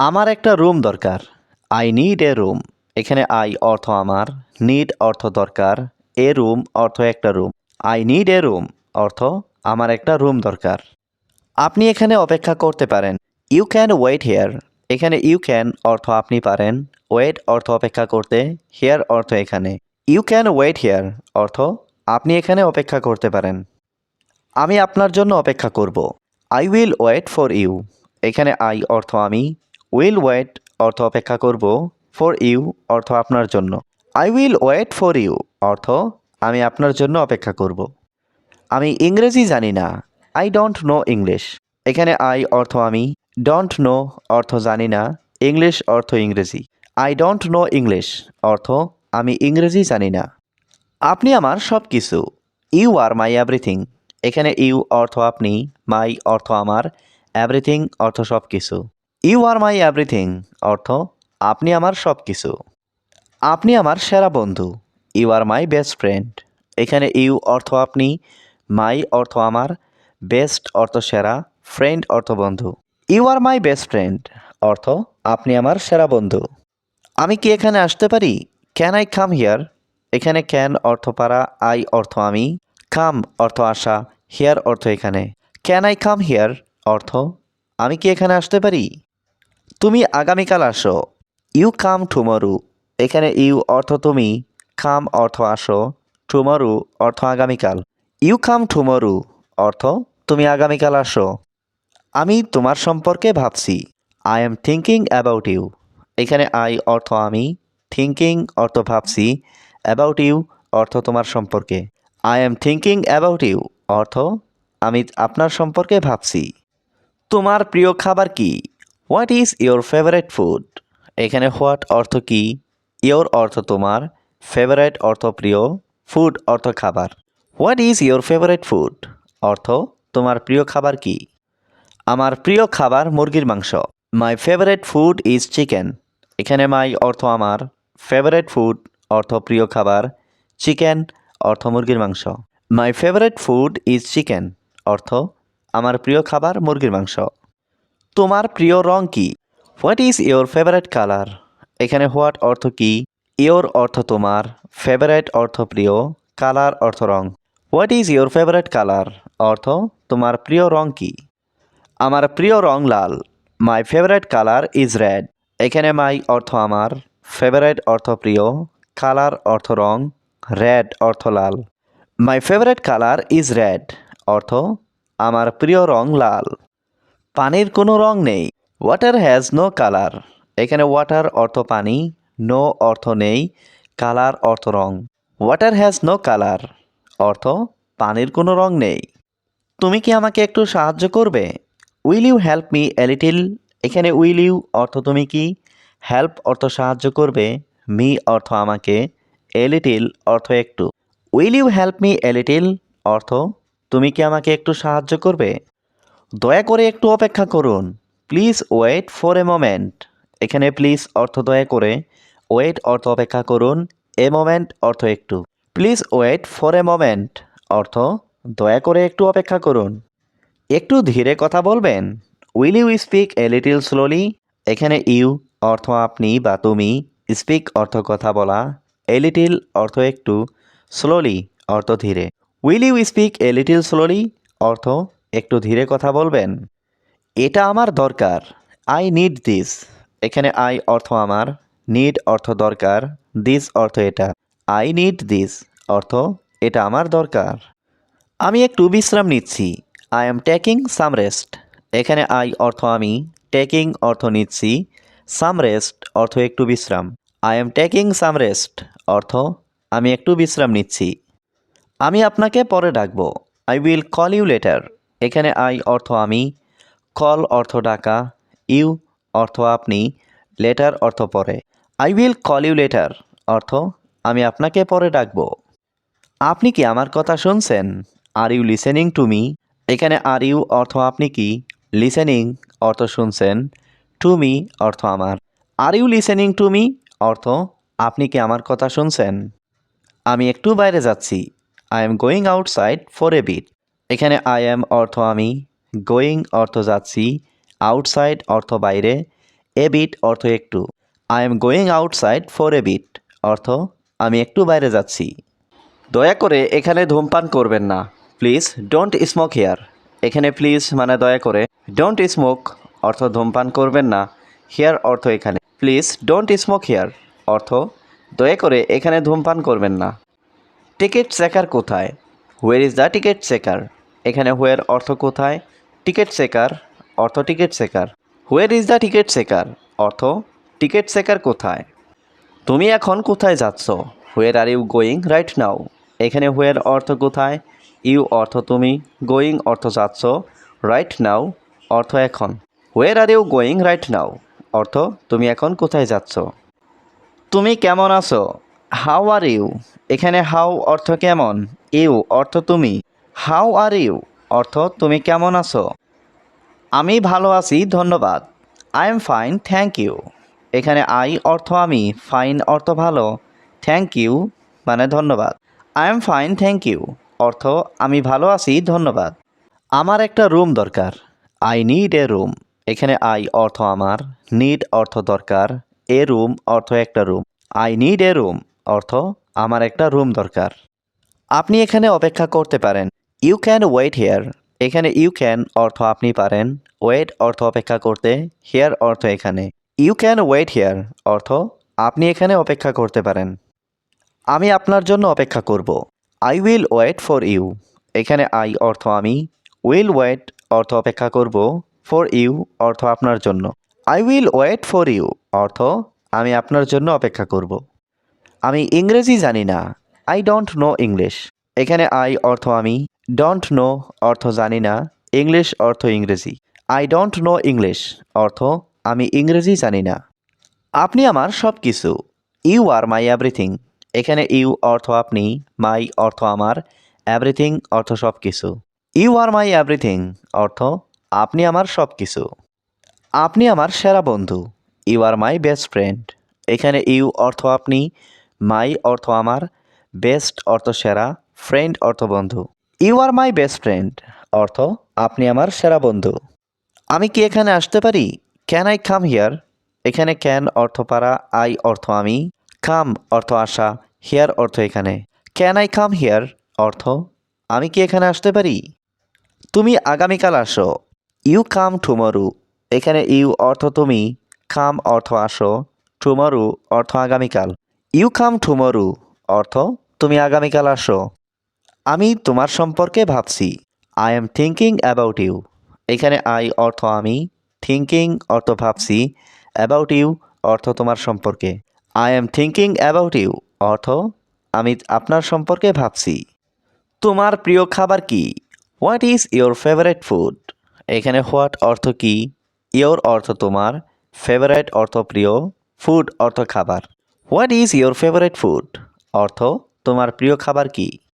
আমার একটা রুম দরকার। আই নিড এ রুম এখানে আই অর্থ আমার নিড অর্থ দরকার এ রুম অর্থ একটা room I need a room অর্থ আমার একটা রুম দরকার। আপনি এখানে অপেক্ষা করতে পারেন। ইউ ক্যান ওয়েট হেয়ার এখানে ইউ ক্যান অর্থ আপনি পারেন। ওয়েট অর্থ অপেক্ষা করতে হেয়ার অর্থ এখানে। ইউ ক্যান ওয়েট হেয়ার অর্থ আপনি এখানে অপেক্ষা করতে পারেন। আমি আপনার জন্য অপেক্ষা করব। I will wait for you এখানে আই অর্থ আমি উইল ওয়েট অর্থ অপেক্ষা করব ফর ইউ অর্থ আপনার জন্য। I will wait for you অর্থ আমি আপনার জন্য অপেক্ষা করব। আমি ইংরেজি জানি না। আই ডোন্ট নো ইংলিশ এখানে আই অর্থ আমি। ডোন্ট নো অর্থ জানি না। ইংলিশ অর্থ ইংরেজি। আই ডোন্ট নো ইংলিশ অর্থ আমি ইংরেজি জানি না। আপনি আমার সব কিছু ইউ আর মাই এভরিথিং এখানে ইউ অর্থ আপনি মাই অর্থ আমার এভরিথিং অর্থ সব কিছু ইউ আর মাই এভরিথিং অর্থ আপনি আমার সব কিছু আপনি আমার সেরা বন্ধু। You are my best friend এখানে ইউ অর্থ আপনি মাই অর্থ আমার বেস্ট অর্থ সেরা ফ্রেন্ড অর্থ বন্ধু। You are my best friend অর্থ আপনি আমার সেরা বন্ধু। আমি কি এখানে আসতে পারি? ক্যান আই কাম হিয়ার এখানে ক্যান অর্থ পারা আই অর্থ আমি। কাম অর্থ আসা হিয়ার অর্থ এখানে। ক্যান আই কাম হিয়ার অর্থ আমি কি এখানে আসতে পারি? তুমি আগামীকাল আসো। ইউ কাম টুমরু এখানে ইউ অর্থ তুমি কাম অর্থ আসো। টুমরু অর্থ আগামীকাল। ইউ কাম টুমরু অর্থ তুমি আগামীকাল আসো। আমি তোমার সম্পর্কে ভাবছি। I am thinking about you এখানে আই অর্থ আমি থিঙ্কিং অর্থ ভাবছি অ্যাবাউট ইউ অর্থ তোমার সম্পর্কে। I am thinking about you অর্থ আমি আপনার সম্পর্কে ভাবছি। তোমার প্রিয় খাবার কি? What is your favourite food এখানে হোয়াট অর্থ কি? ইয়োর অর্থ তোমার। ফেভারেট অর্থ প্রিয়। ফুড অর্থ খাবার। What is your favourite food অর্থ, তোমার প্রিয় খাবার কি? আমার প্রিয় খাবার মুরগির মাংস। My favourite food is chicken এখানে মাই অর্থ আমার। ফেভারেট ফুড অর্থ প্রিয় খাবার। চিকেন অর্থ মুরগির মাংস। My favourite food is chicken অর্থ, আমার প্রিয় খাবার মুরগির মাংস। তোমার প্রিয় রং কি? What is your favourite colour এখানে হোয়াট অর্থ কি? ইয়োর অর্থ তোমার ফেভারেট অর্থ প্রিয় কালার অর্থ রং। What is your favourite colour অর্থ তোমার প্রিয় রং কি? আমার প্রিয় রং লাল। My favourite colour is red এখানে মাই অর্থ আমার ফেভারেট অর্থ প্রিয় কালার অর্থ রং রেড অর্থ লাল। My favourite colour is red অর্থ, আমার প্রিয় রং লাল। পানির কোনো রং নেই। ওয়াটার হ্যাজ নো কালার এখানে ওয়াটার অর্থ পানি নো অর্থ নেই কালার অর্থ রং। ওয়াটার হ্যাজ নো কালার অর্থ পানির কোনো রং নেই। তুমি কি আমাকে একটু সাহায্য করবে? Will you help me a little এখানে উইল ইউ অর্থ তুমি কি? হেল্প অর্থ সাহায্য করবে। মি অর্থ আমাকে। এ লিটিল অর্থ একটু। Will you help me a little অর্থ তুমি কি আমাকে একটু সাহায্য করবে? দয়া করে একটু অপেক্ষা করুন। Please wait for a moment. এখানে প্লিজ অর্থ দয়া করে ওয়েট অর্থ অপেক্ষা করুন। এ মোমেন্ট অর্থ একটু। Please wait for a moment. অর্থ দয়া করে একটু অপেক্ষা করুন। একটু ধীরে কথা বলবেন। Will you speak a little slowly? এখানে ইউ অর্থ আপনি বা তুমি। স্পিক অর্থ কথা বলা। এ লিটিল অর্থ একটু। স্লোলি অর্থ ধীরে। Will you speak a little slowly? অর্থ একটু ধীরে কথা বলবেন? এটা আমার দরকার। আই নিড দিস এখানে আই অর্থ আমার নিড অর্থ দরকার দিস অর্থ এটা। আই নিড দিস অর্থ এটা আমার দরকার। আমি একটু বিশ্রাম নিচ্ছি। I am taking some rest এখানে আই অর্থ আমি টেকিং অর্থ নিচ্ছি। সাম রেস্ট অর্থ একটু বিশ্রাম। I am taking some rest অর্থ আমি একটু বিশ্রাম নিচ্ছি। আমি আপনাকে পরে ডাকবো। I will call you later এখানে আই অর্থ আমি, কল অর্থ ডাকা, ইউ অর্থ আপনি, লেটার অর্থ পরে। I will call you later, অর্থ আমি আপনাকে পরে ডাকবো। আপনি কি আমার কথা শুনছেন? Are you listening to me? এখানে আর ইউ অর্থ আপনি কি? লিসেনিং অর্থ শুনছেন, টু মি অর্থ আমার। Are you listening to me? অর্থ আপনি কি আমার কথা শুনছেন? আমি একটু বাইরে যাচ্ছি। I am going outside for a bit. এখানে আই এম অর্থ আমি গোয়িং অর্থ যাচ্ছি আউটসাইড অর্থ বাইরে এ বিট অর্থ একটু। I am going outside for a bit অর্থ আমি একটু বাইরে যাচ্ছি। দয়া করে এখানে ধূমপান করবেন না। প্লিজ ডোন্ট স্মোক হেয়ার এখানে প্লিজ মানে দয়া করে। ডোন্ট স্মোক অর্থ ধূমপান করবেন না। হেয়ার অর্থ এখানে। প্লিজ ডোন্ট স্মোক হেয়ার অর্থ দয়া করে এখানে ধূমপান করবেন না। টিকিট চেকার কোথায়? Where is the ticket checker এখানে হোয়ার অর্থ কোথায়? টিকিট চেকার অর্থ ticket checker where is the ticket checker অর্থ টিকিট চেকার কোথায়? তুমি এখন কোথায় যাচ্ছ? Where are you going right now এখানে হোয়ার অর্থ কোথায়? ইউ অর্থ তুমি গোয়িং অর্থ যাচ্ছ রাইট নাও অর্থ এখন। Where are you going right now অর্থ তুমি এখন কোথায় যাচ্ছ? তুমি কেমন আছো? হাউ আর ইউ এখানে হাউ অর্থ কেমন? ইউ অর্থ তুমি। How are you? অর্থ, তুমি কেমন আছো? আমি ভালো আছি, ধন্যবাদ। I am fine, thank you. এখানে আই অর্থ আমি, ফাইন অর্থ ভালো, থ্যাংক ইউ মানে ধন্যবাদ। I am fine, thank you. অর্থ, আমি ভালো আছি, ধন্যবাদ। আমার একটা রুম দরকার। I need a room. এখানে আই অর্থ আমার, নিড অর্থ দরকার। এ রুম অর্থ একটা room. I need a room. অর্থ, আমার একটা রুম দরকার। আপনি এখানে অপেক্ষা করতে পারেন। ইউ ক্যান ওয়েট হেয়ার এখানে ইউ ক্যান অর্থ আপনি পারেন। ওয়েট অর্থ অপেক্ষা করতে হেয়ার অর্থ এখানে। ইউ ক্যান ওয়েট হেয়ার অর্থ আপনি এখানে অপেক্ষা করতে পারেন। আমি আপনার জন্য অপেক্ষা করব। I will wait for you এখানে আই অর্থ আমি। উইল ওয়েট অর্থ অপেক্ষা করব। ফর ইউ অর্থ আপনার জন্য। I will wait for you অর্থ আমি আপনার জন্য অপেক্ষা করব। আমি ইংরেজি জানি না। আই ডোন্ট নো ইংলিশ এখানে আই অর্থ আমি। ডোন্ট নো অর্থ জানি না ইংলিশ অর্থ ইংরেজি। আই ডোন্ট নো ইংলিশ অর্থ আমি ইংরেজি জানি না। আপনি আমার সব কিছু ইউ আর মাই এভরিথিং এখানে ইউ অর্থ আপনি মাই অর্থ আমার এভরিথিং অর্থ সব কিছু ইউ আর মাই এভরিথিং অর্থ আপনি আমার সব কিছু আপনি আমার সেরা বন্ধু। You are my best friend এখানে ইউ অর্থ আপনি মাই অর্থ আমার বেস্ট অর্থ সেরা ফ্রেন্ড অর্থ বন্ধু। You are my best friend অর্থ, আপনি আমার সেরা বন্ধু। আমি কি এখানে আসতে পারি? ক্যান আই কাম হিয়ার এখানে ক্যান অর্থ পারা আই অর্থ আমি। কাম অর্থ আসা হিয়ার অর্থ এখানে। ক্যান আই কাম হিয়ার অর্থ, আমি কি এখানে আসতে পারি? তুমি আগামীকাল আসো। ইউ কাম টুমরু এখানে ইউ অর্থ তুমি। কাম অর্থ আসো টুমরু অর্থ আগামীকাল। ইউ কাম টুমরু অর্থ, তুমি আগামীকাল আসো। আমি তোমার সম্পর্কে ভাবছি। I am thinking about you এখানে আই অর্থ আমি থিঙ্কিং অর্থ ভাবছি অ্যাবাউট ইউ অর্থ তোমার সম্পর্কে। I am thinking about you অর্থ আমি আপনার সম্পর্কে ভাবছি। তোমার প্রিয় খাবার কি? What is your favourite food এখানে হোয়াট অর্থ কি? ইয়োর অর্থ তোমার ফেভারেট অর্থ প্রিয় ফুড অর্থ খাবার। What is your favourite food অর্থ তোমার প্রিয় খাবার কি?